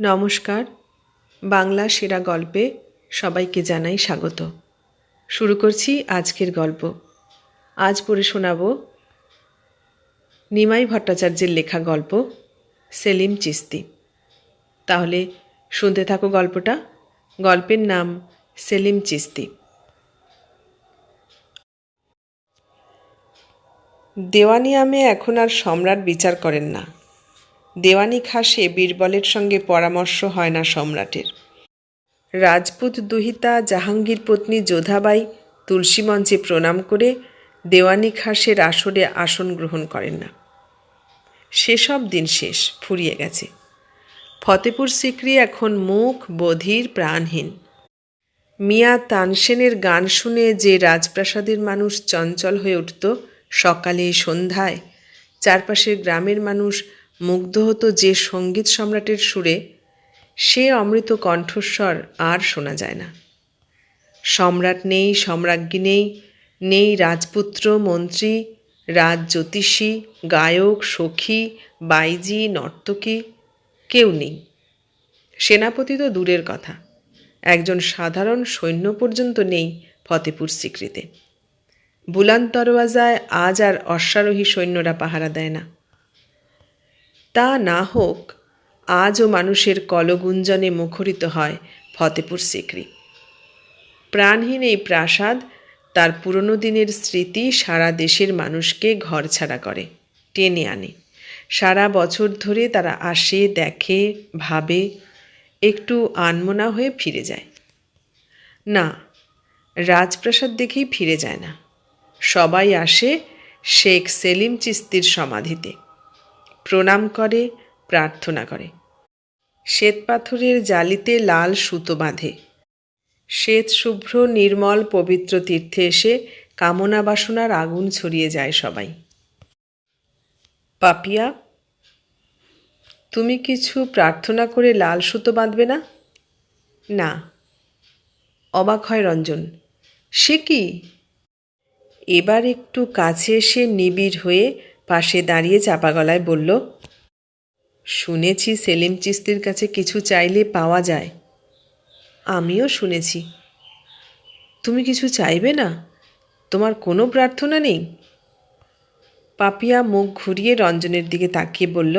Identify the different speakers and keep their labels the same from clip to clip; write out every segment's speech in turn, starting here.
Speaker 1: নমস্কার। বাংলা সেরা গল্পে সবাইকে জানাই স্বাগত। শুরু করছি আজকের গল্প। আজ পড়ে শোনাব নিমাই ভট্টাচার্যের লেখা গল্প, সেলিম চিস্তি। তাহলে শুনতে থাকো গল্পটা। গল্পের নাম সেলিম চিস্তি। দেওয়ানিয়ামে এখন আর সম্রাট বিচার করেন না। দেওয়ানি খাসে বীরবলের সঙ্গে পরামর্শ হয় না সম্রাটের। রাজপুত দুহিতা জাহাঙ্গীর পত্নী যোধাবাই তুলসী মঞ্চে প্রণাম করে দেওয়ানি খাসের আসরে আসন গ্রহণ করেন না। সেসব দিন শেষ, ফুরিয়ে গেছে। ফতেপুর সিকরি এখন মুখ, বধির, প্রাণহীন। মিয়া তানসেনের গান শুনে যে রাজপ্রাসাদের মানুষ চঞ্চল হয়ে উঠত, সকালে সন্ধ্যায় চারপাশের গ্রামের মানুষ মুগ্ধ হতো যে সংগীত সম্রাটের সুরে, সে অমৃত কণ্ঠস্বর আর শোনা যায় না। সম্রাট নেই, সম্রাজ্ঞী নেই নেই রাজপুত্র, মন্ত্রী, রাজ জ্যোতিষী, গায়ক, সখী, বাইজি, নর্তকী, কেউ নেই। সেনাপতি তো দূরের কথা। একজন সাধারণ সৈন্য পর্যন্ত নেই ফতেপুর স্বীকৃতে বুলান দরওয়াজায় আজ আর অশ্বারোহী সৈন্যরা পাহারা দেয় না। তা না হোক, আজও মানুষের কলগুঞ্জনে মুখরিত হয় ফতেপুর সিকরি। প্রাণহীন এই প্রাসাদ তার পুরনো দিনের স্মৃতি সারা দেশের মানুষকে ঘর ছাড়া করে, টেনে আনে। সারা বছর ধরে তারা আসে, দেখে, ভাবে, একটু আনমনা হয়ে ফিরে যায়। না, রাজপ্রাসাদ দেখেই ফিরে যায় না। সবাই আসে শেখ সেলিম চিস্তির সমাধিতে। প্রণাম করে, প্রার্থনা করে। শ্বেতপাথরের জালিতে লাল সুতো বাঁধে। শ্বেত শুভ্র, নির্মল, পবিত্র তীর্থে এসে কামনা বাসনার আগুন ছড়িয়ে যায় সবাই। পাপিয়া, তুমি কিছু প্রার্থনা করে লাল সুতো বাঁধবে না? না। অবাক হয় রঞ্জন। সে কি? এবার একটু কাছে এসে নিবিড় হয়ে পাশে দাঁড়িয়ে চাপা গলায় বলল, শুনেছি সেলিম চিস্তির কাছে কিছু চাইলে পাওয়া যায়। আমিও শুনেছি। তুমি কিছু চাইবে না? তোমার কোনো প্রার্থনা নেই? পাপিয়া মুখ ঘুরিয়ে রঞ্জনের দিকে তাকিয়ে বলল,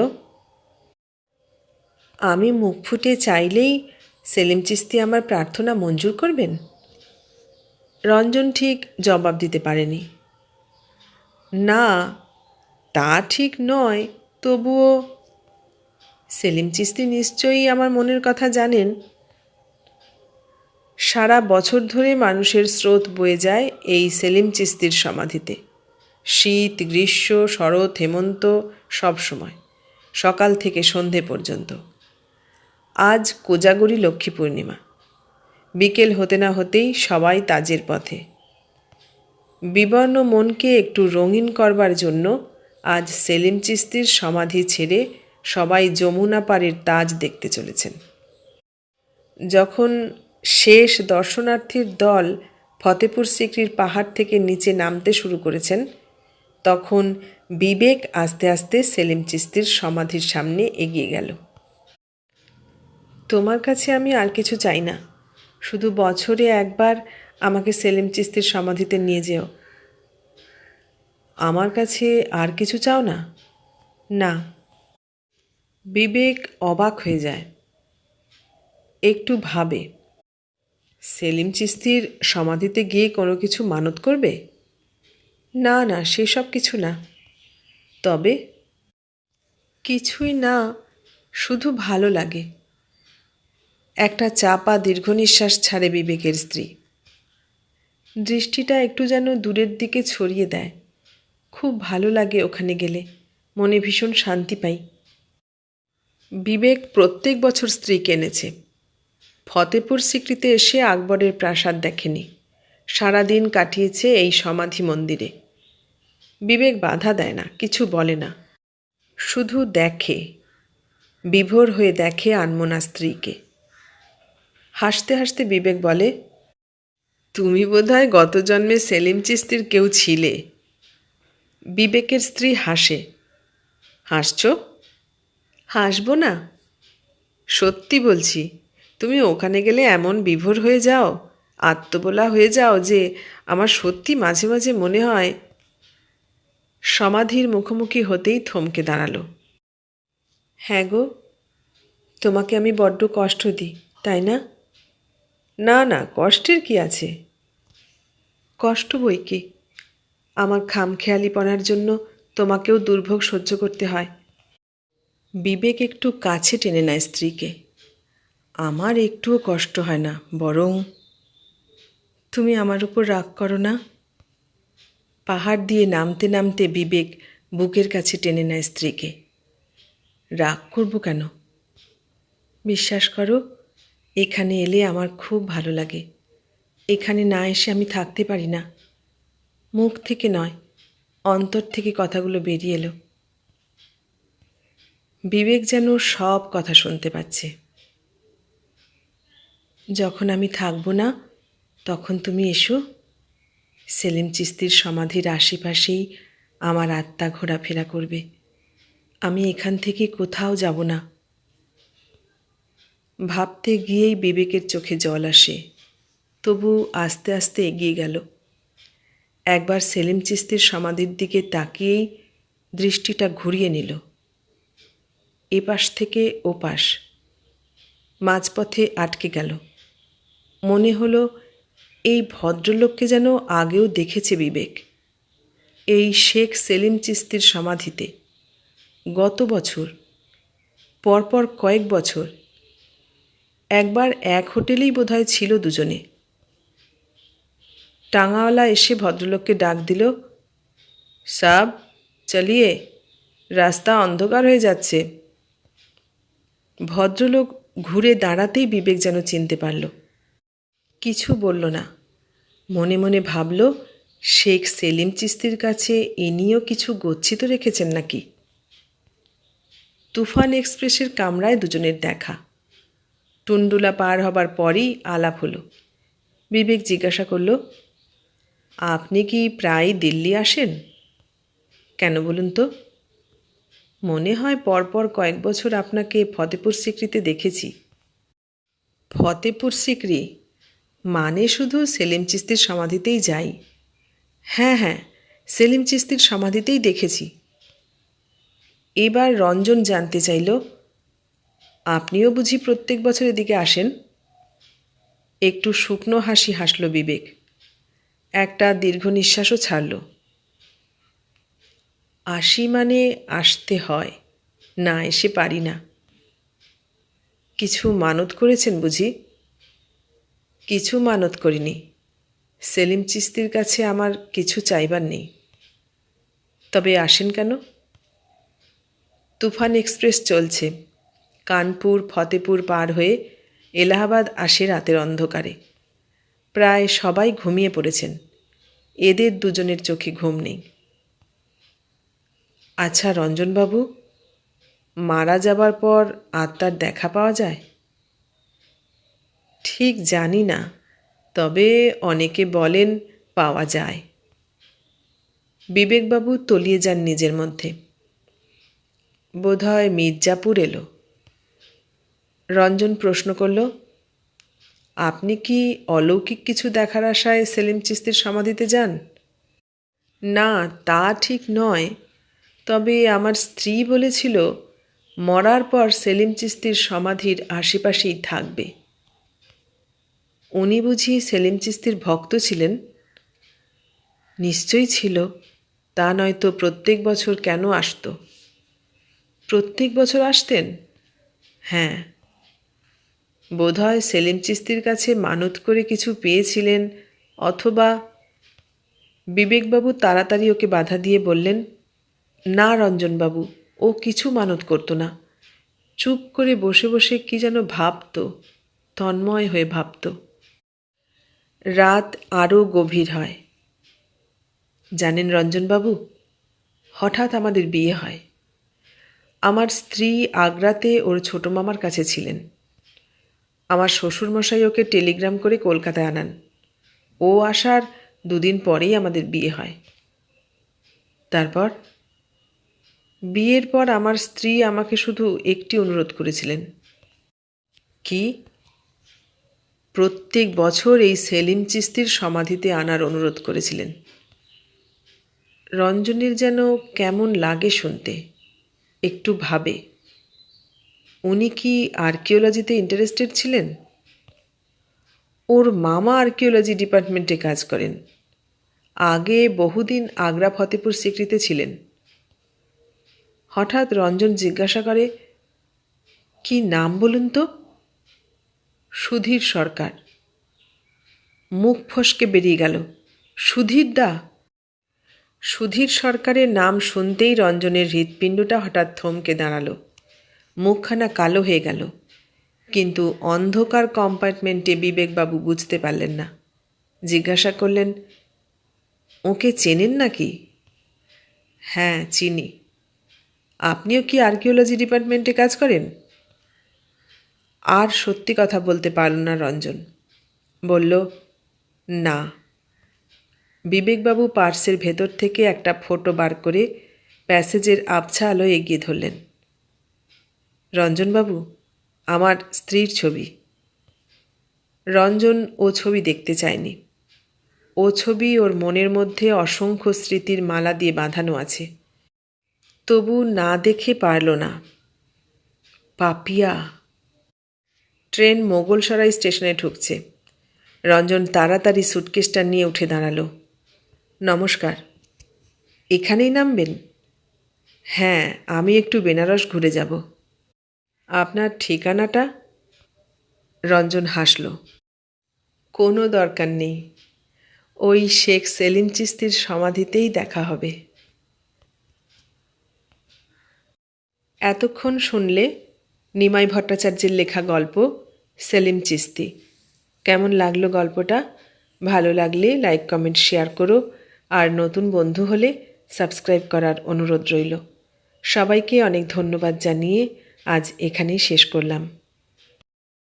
Speaker 1: আমি মুখ ফুটে চাইলেই সেলিম চিস্তি আমার প্রার্থনা মঞ্জুর করবেন? রঞ্জন ঠিক জবাব দিতে পারেনি। না তা ঠিক নয়, তবুও। সেলিম চিস্তি নিশ্চয়ই আমার মনের কথা জানেন। সারা বছর ধরে মানুষের স্রোত বয়ে যায় এই সেলিম চিস্তির সমাধিতে। শীত, গ্রীষ্ম, শরৎ, হেমন্ত সব সময়, সকাল থেকে সন্ধে পর্যন্ত। আজ কোজাগরি লক্ষ্মী পূর্ণিমা। বিকেল হতে না হতেই সবাই তাজের পথে। বিবর্ণ মনকে একটু রঙিন করবার জন্য আজ সেলিম চিস্তির সমাধি ছেড়ে সবাই যমুনা পাড়ের তাজ দেখতে চলেছেন। যখন শেষ দর্শনার্থীর দল ফতেপুর সিকরির পাহাড় থেকে নিচে নামতে শুরু করেছেন, তখন বিবেক আস্তে আস্তে সেলিম চিস্তির সমাধির সামনে এগিয়ে গেল। তোমার কাছে আমি আর কিছু চাই না। শুধু বছরে একবার আমাকে সেলিম চিস্তির সমাধিতে নিয়ে যেও। আমার কাছে আর কিছু চাও না? না। বিবেক অবাক হয়ে যায়। একটু ভাবে। সেলিম চিস্তির সমাধিতে গিয়ে কোনো কিছু মানত করবে? না না, সেসব কিছু না। তবে? কিছুই না, শুধু ভালো লাগে। একটা চাপা দীর্ঘ নিঃশ্বাস ছাড়ে বিবেকের স্ত্রী। দৃষ্টিটা একটু যেন দূরের দিকে ছড়িয়ে দেয়। খুব ভালো লাগে ওখানে গেলে। মনে ভীষণ শান্তি পাই। বিবেক প্রত্যেক বছর স্ত্রীকে এনেছে। ফতেপুর স্বীকৃতি এসে আকবরের প্রাসাদ দেখেনি। সারাদিন কাটিয়েছে এই সমাধি মন্দিরে। বিবেক বাধা দেয় না, কিছু বলে না। শুধু দেখে। বিভোর হয়ে দেখে আনমনা স্ত্রীকে। হাসতে হাসতে বিবেক বলে, তুমি বোধহয় গত জন্মে সেলিম চিস্তির কেউ ছিলে। বিবেকের স্ত্রী হাসে। হাসছ? হাসব না। সত্যি বলছি, তুমি ওখানে গেলে এমন বিভোর হয়ে যাও, আত্মবোলা হয়ে যাও যে আমার সত্যি মাঝে মাঝে মনে হয় সমাধির মুখোমুখি হতেই থমকে দাঁড়াল। হ্যাঁ গো, তোমাকে আমি বড্ড কষ্ট দিই, তাই না? না না, কষ্টের কি আছে? কষ্ট বই কি? আমার খামখেয়ালিপনার জন্য তোমাকেও দুর্ভোগ সহ্য করতে হয়। বিবেক একটু কাছে টেনে নেয় স্ত্রীকে। আমার একটুও কষ্ট হয় না, বরং তুমি আমার উপর রাগ করো না। পাহাড় দিয়ে নামতে নামতে বিবেক বুকের কাছে টেনে নেয় স্ত্রীকে। রাগ করব কেন? বিশ্বাস করো, এখানে এলে আমার খুব ভালো লাগে। এখানে না এসে আমি থাকতে পারি না। মুখ থেকে নয়, অন্তর থেকে কথাগুলো বেরিয়ে এলো। বিবেক যেন সব কথা শুনতে পাচ্ছে। যখন আমি থাকব না, তখন তুমি এসো। সেলিম চিস্তির সমাধির আশেপাশেই আমার আত্মা ঘোরাফেরা করবে। আমি এখান থেকে কোথাও যাব না। ভাবতে গিয়েই বিবেকের চোখে জল আসে। তবু আস্তে আস্তে এগিয়ে গেল। একবার সেলিম চিস্তির সমাধির দিকে তাকিয়েই দৃষ্টিটা ঘুরিয়ে নিল। এপাশ থেকে ওপাশ, মাঝপথে আটকে গেল। মনে হলো, এই ভদ্রলোককে যেন আগেও দেখেছে বিবেক। এই শেখ সেলিম চিস্তির সমাধিতে গত বছর, পরপর কয়েক বছর, একবার এক হোটেলেই বোধহয় ছিল দুজনে। টাঙাওয়ালা এসে ভদ্রলোককে ডাক দিল, সাব, চালিয়ে, রাস্তা অন্ধকার হয়ে যাচ্ছে। ভদ্রলোক ঘুরে দাঁড়াতেই বিবেক যেন চিনতে পারল। কিছু বলল না। মনে মনে ভাবল, শেখ সেলিম চিস্তির কাছে ইনিও কিছু গচ্ছিত রেখেছেন নাকি? তুফান এক্সপ্রেসের কামরায় দুজনের দেখা। টুন্ডুলা পার হবার পরই আলাপ হলো। বিবেক জিজ্ঞাসা করল আপনি কি প্রায় দিল্লি আসেন? কেন বলুন তো? মনে হয় পরপর কয়েক বছর আপনাকে ফতেপুর সিক্রিতে দেখেছি। ফতেপুর সিক্রি মানে শুধু সেলিম চিস্তির সমাধিতেই যাই। হ্যাঁ হ্যাঁ সেলিম চিস্তির সমাধিতেই দেখেছি। এবার রঞ্জন জানতে চাইল, আপনিও বুঝি প্রত্যেক বছর এদিকে আসেন? একটু শুকনো হাসি হাসল বিবেক। একটা দীর্ঘ নিঃশ্বাসও ছাড়ল। আসি মানে আসতে হয়, না এসে পারি না। কিছু মানত করেছেন বুঝি? কিছু মানত করিনি। সেলিম চিস্তির কাছে আমার কিছু চাইবার নেই। তবে আসেন কেন? তুফান এক্সপ্রেস চলছে। কানপুর, ফতেপুর পার হয়ে এলাহাবাদ আসে রাতের অন্ধকারে। প্রায় সবাই ঘুমিয়ে পড়েছেন। এদের দুজনের চোখে ঘুম নেই। আচ্ছা রঞ্জনবাবু, মারা যাবার পর আত্মার দেখা পাওয়া যায়? ঠিক জানি না, তবে অনেকে বলেন পাওয়া যায়। বিবেকবাবু তলিয়ে যান নিজের মধ্যে। বোধহয় মির্জাপুর এলো। রঞ্জন প্রশ্ন করল আপনি কি অলৌকিক কিছু দেখার আশায় সেলিম চিস্তির সমাধিতে যান? না, তা ঠিক নয়। তবে আমার স্ত্রী বলেছিল, মরার পর সেলিম চিস্তির সমাধির আশেপাশেই থাকবে। উনি বুঝি সেলিম চিস্তির ভক্ত ছিলেন? নিশ্চয়ই ছিল। তা নয়তো প্রত্যেক বছর কেন আসত? প্রত্যেক বছর আসতেন? হ্যাঁ। বোধহয় সেলিম চিস্তির কাছে মানত করে কিছু পেয়েছিলেন, অথবা বিবেকবাবু তাড়াতাড়ি ওকে বাধা দিয়ে বললেন, না রঞ্জনবাবু, ও কিছু মানত করতো না। চুপ করে বসে বসে কি যেন ভাবত, তন্ময় হয়ে ভাবত। রাত আরও গভীর হয়। জানেন রঞ্জনবাবু, হঠাৎ আমাদের বিয়ে হয়। আমার স্ত্রী আগ্রাতে ওর ছোটো মামার কাছে ছিলেন। আমার শ্বশুরমশাই ওকে টেলিগ্রাম করে কলকাতায় আনান। ও আসার দুদিন পরেই আমাদের বিয়ে হয়। তারপর, বিয়ের পর আমার স্ত্রী আমাকে শুধু একটি অনুরোধ করেছিলেন। কি? প্রত্যেক বছর এই সেলিম চিস্তির সমাধিতে আনার অনুরোধ করেছিলেন। রঞ্জনীর যেন কেমন লাগে শুনতে, একটু ভাবে। উনি কি আর্কিওলজিতে ইন্টারেস্টেড ছিলেন? ওর মামা আর্কিওলজি ডিপার্টমেন্টে কাজ করেন। আগে বহুদিন আগ্রা ফতেপুর সিক্রিতে ছিলেন। হঠাৎ রঞ্জন জিজ্ঞাসা করে, কি নাম বলুন তো? সুধীর সরকার। মুখ ফসকে বেরিয়ে গেল। সুধীর দা? সুধীর সরকারের নাম শুনতেই রঞ্জনের হৃৎপিণ্ডটা হঠাৎ থমকে দাঁড়াল। মুখখানা কালো হয়ে গেল। কিন্তু অন্ধকার কম্পার্টমেন্টে বিবেকবাবু বুঝতে পারলেন না। জিজ্ঞাসা করলেন, ওকে চেনেন নাকি? হ্যাঁ চিনি। আপনিও কি আর্কিওলজি ডিপার্টমেন্টে কাজ করেন? আর সত্যি কথা বলতে পারল না রঞ্জন। বলল, না। বিবেকবাবু পার্সের ভেতর থেকে একটা ফটো বার করে প্যাসেজের আবছা আলো এগিয়ে ধরলেন। রঞ্জনবাবু, আমার স্ত্রীর ছবি। রঞ্জন ও ছবি দেখতে চায়নি। ও ছবি ওর মনের মধ্যে অসংখ্য স্মৃতির মালা দিয়ে বাঁধানো আছে। তবু না দেখে পারল না। পাপিয়া! ট্রেন মোগলসরাই স্টেশনে ঢুকছে। রঞ্জন তাড়াতাড়ি সুটকেসটা নিয়ে উঠে দাঁড়াল। নমস্কার। এখানেই নামবেন? হ্যাঁ আমি একটু বেনারস ঘুরে যাব। আপনার ঠিকানাটা? রঞ্জন হাসল। কোনো দরকার নেই। ওই শেখ সেলিম চিস্তির সমাধিতেই দেখা হবে। এতক্ষণ শুনলে নিমাই ভট্টাচার্যের লেখা গল্প, সেলিম চিস্তি। কেমন লাগল গল্পটা? ভালো লাগলে লাইক, কমেন্ট, শেয়ার করো। আর নতুন বন্ধু হলে সাবস্ক্রাইব করার অনুরোধ রইল। সবাইকে অনেক ধন্যবাদ জানিয়ে আজ এখানেই শেষ করলাম।